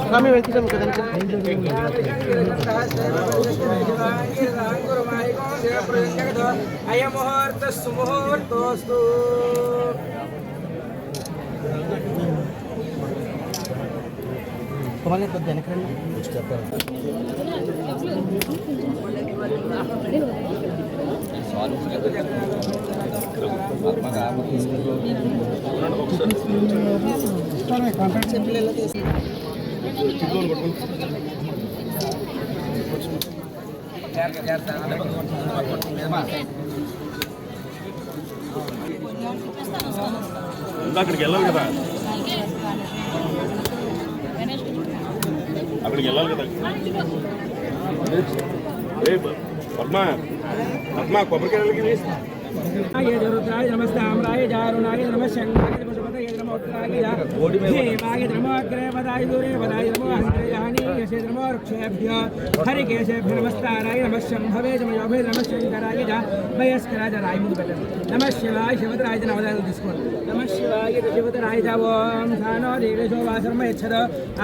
स्वामी व्यक्ति से मुकदम अय मुहूर्त सुमुहूर्तोस्तु तुम्हारे तो देने के है कुछ करता है అక్కడికి వెళ్ళాలి కదా. అక్కడికి వెళ్ళాలి కదా. పద్మా పద్మ. పద్మ కొబ్బరికాయలకి రుద్రాయ నమస్తామ్రాయ జారుణాయ నమ पतये नमो शिवतराय च शिवाय शिवतराय च ॐ धानो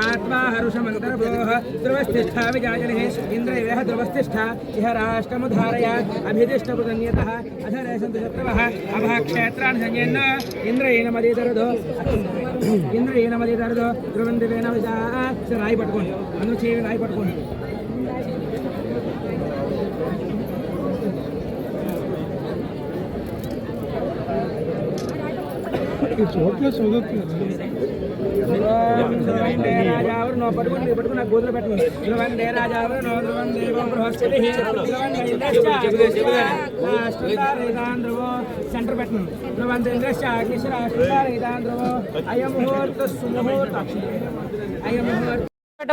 आत्मा हरुषमन्तर्भोः ध्रुवस्तिष्ठा विजाजने इन्द्र इह ध्रुवस्तिष्ठा इह राष्ट्रमुधारय अभिदिष्टपुतन्यतः अधरे सन्तु शत्रवः अभः मदीतर ఇంద్రయేణ మదీతరదో ఏ మదీతరదో ధ్రువం దివేన విజా సరే రాయి పట్టుకోండి. అందరూ చేయి రాయి పట్టుకోండి. చోట్ల ముహూర్త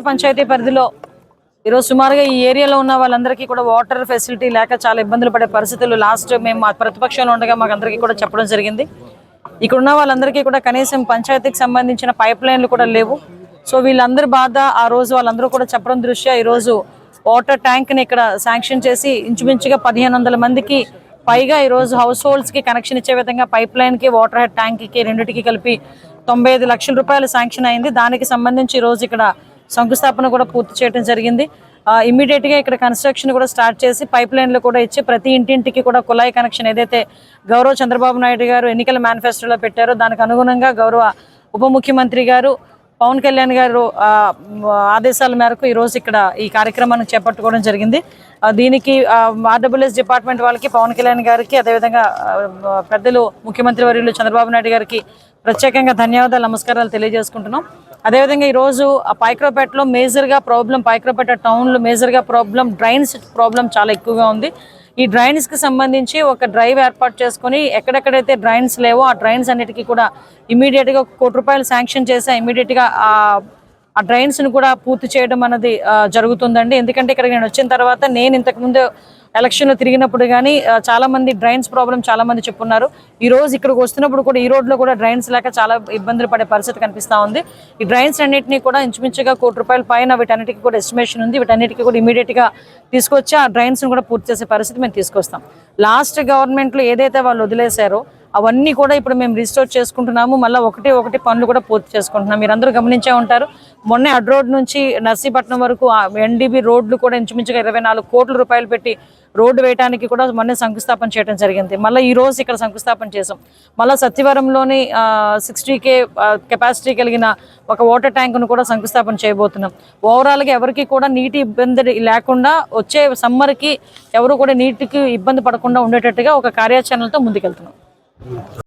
పంచాయతీ పరిధిలో ఈరోజు సుమారుగా ఈ ఏరియాలో ఉన్న వాళ్ళందరికీ కూడా వాటర్ ఫెసిలిటీ లేక చాలా ఇబ్బందులు పడే పరిస్థితులు లాస్ట్ మేము మా ప్రతిపక్షంలో ఉండగా మాకు అందరికీ కూడా చెప్పడం జరిగింది. ఇక్కడ ఉన్న వాళ్ళందరికీ కూడా కనీసం పంచాయతీకి సంబంధించిన పైప్ లైన్లు కూడా లేవు. సో వీళ్ళందరి బాధ ఆ రోజు వాళ్ళందరూ కూడా చెప్పడం దృష్ట్యా ఈరోజు వాటర్ ట్యాంక్ని ఇక్కడ శాంక్షన్ చేసి ఇంచుమించుగా పదిహేను వందల మందికి పైగా ఈరోజు హౌస్ హోల్డ్స్కి కనెక్షన్ ఇచ్చే విధంగా పైప్ లైన్కి వాటర్ హెడ్ ట్యాంక్కి రెండింటికి కలిపి తొంభై ఐదు లక్షల రూపాయలు శాంక్షన్ అయింది. దానికి సంబంధించి ఈరోజు ఇక్కడ శంకుస్థాపన కూడా పూర్తి చేయడం జరిగింది. ఇమీడియట్గా ఇక్కడ కన్స్ట్రక్షన్ కూడా స్టార్ట్ చేసి పైప్ లైన్లు కూడా ఇచ్చి ప్రతి ఇంటింటికి కూడా కుళాయి కనెక్షన్ ఏదైతే గౌరవ చంద్రబాబు నాయుడు గారు ఎన్నికల మేనిఫెస్టోలో పెట్టారో దానికి అనుగుణంగా గౌరవ ఉప ముఖ్యమంత్రి గారు పవన్ కళ్యాణ్ గారు ఆదేశాల మేరకు ఈరోజు ఇక్కడ ఈ కార్యక్రమాన్ని చేపట్టుకోవడం జరిగింది. దీనికి ఆర్డబ్ల్యూఎస్ డిపార్ట్మెంట్ వాళ్ళకి పవన్ కళ్యాణ్ గారికి అదేవిధంగా పెద్దలు ముఖ్యమంత్రి వర్యులు చంద్రబాబు నాయుడు గారికి ప్రత్యేకంగా ధన్యవాదాలు నమస్కారాలు తెలియజేసుకుంటున్నాం. అదేవిధంగా ఈరోజు ఆ పైక్రోపేటలో మేజర్గా ప్రాబ్లం పైక్రోపేట టౌన్లో మేజర్గా ప్రాబ్లం డ్రైన్స్ ప్రాబ్లం చాలా ఎక్కువగా ఉంది. ఈ డ్రైన్స్కి సంబంధించి ఒక డ్రైవ్ ఏర్పాటు చేసుకొని ఎక్కడెక్కడైతే డ్రైన్స్ లేవో ఆ డ్రైన్స్ అన్నిటికీ కూడా ఇమీడియట్గా కోటి రూపాయలు శాంక్షన్ చేసి ఇమీడియట్గా ఆ ఆ కూడా పూర్తి చేయడం అనేది జరుగుతుందండి. ఎందుకంటే ఇక్కడ నేను వచ్చిన తర్వాత నేను ఇంతకు ఎలక్షన్లో ఎలక్షన్లో తిరిగినప్పుడు కానీ చాలా మంది డ్రైన్స్ ప్రాబ్లం చాలా మంది చెప్పున్నారు. ఈ రోజు ఇక్కడికి వస్తున్నప్పుడు కూడా ఈ రోడ్లో కూడా డ్రైన్స్ లేక చాలా ఇబ్బందులు పడే పరిస్థితి కనిపిస్తా ఉంది. ఈ డ్రైన్స్ అన్నింటినీ కూడా ఇంచుమించుగా కోటి రూపాయల పైన వీటన్నిటికీ కూడా ఎస్టిమేషన్ ఉంది. వీటన్నిటికీ కూడా ఇమీడియట్గా తీసుకొచ్చి ఆ డ్రైన్స్ని కూడా పూర్తి చేసే పరిస్థితి మేము తీసుకొస్తాం. లాస్ట్ గవర్నమెంట్లో ఏదైతే వాళ్ళు వదిలేశారో అవన్నీ కూడా ఇప్పుడు మేము రిస్టోర్ చేసుకుంటున్నాము. మళ్ళీ ఒకటి ఒకటి పనులు కూడా పూర్తి చేసుకుంటున్నాం. మీరందరూ గమనించే ఉంటారు. మొన్నే అడ్ రోడ్ నుంచి నర్సీపట్నం వరకు ఎన్డీబీ రోడ్లు కూడా ఇంచుమించుగా ఇరవై నాలుగు కోట్ల రూపాయలు పెట్టి రోడ్డు వేయడానికి కూడా మొన్నే శంకుస్థాపన చేయడం జరిగింది. మళ్ళీ ఈ రోజు ఇక్కడ శంకుస్థాపన చేసాం మళ్ళీ సత్యవరంలోని సిక్స్టీ కే కెపాసిటీ కలిగిన ఒక వాటర్ ట్యాంక్ను కూడా శంకుస్థాపన చేయబోతున్నాం. ఓవరాల్గా ఎవరికి కూడా నీటి ఇబ్బంది లేకుండా వచ్చే సమ్మర్కి ఎవరు కూడా నీటికి ఇబ్బంది పడకుండా ఉండేటట్టుగా ఒక కార్యాచరణతో ముందుకెళ్తున్నాం.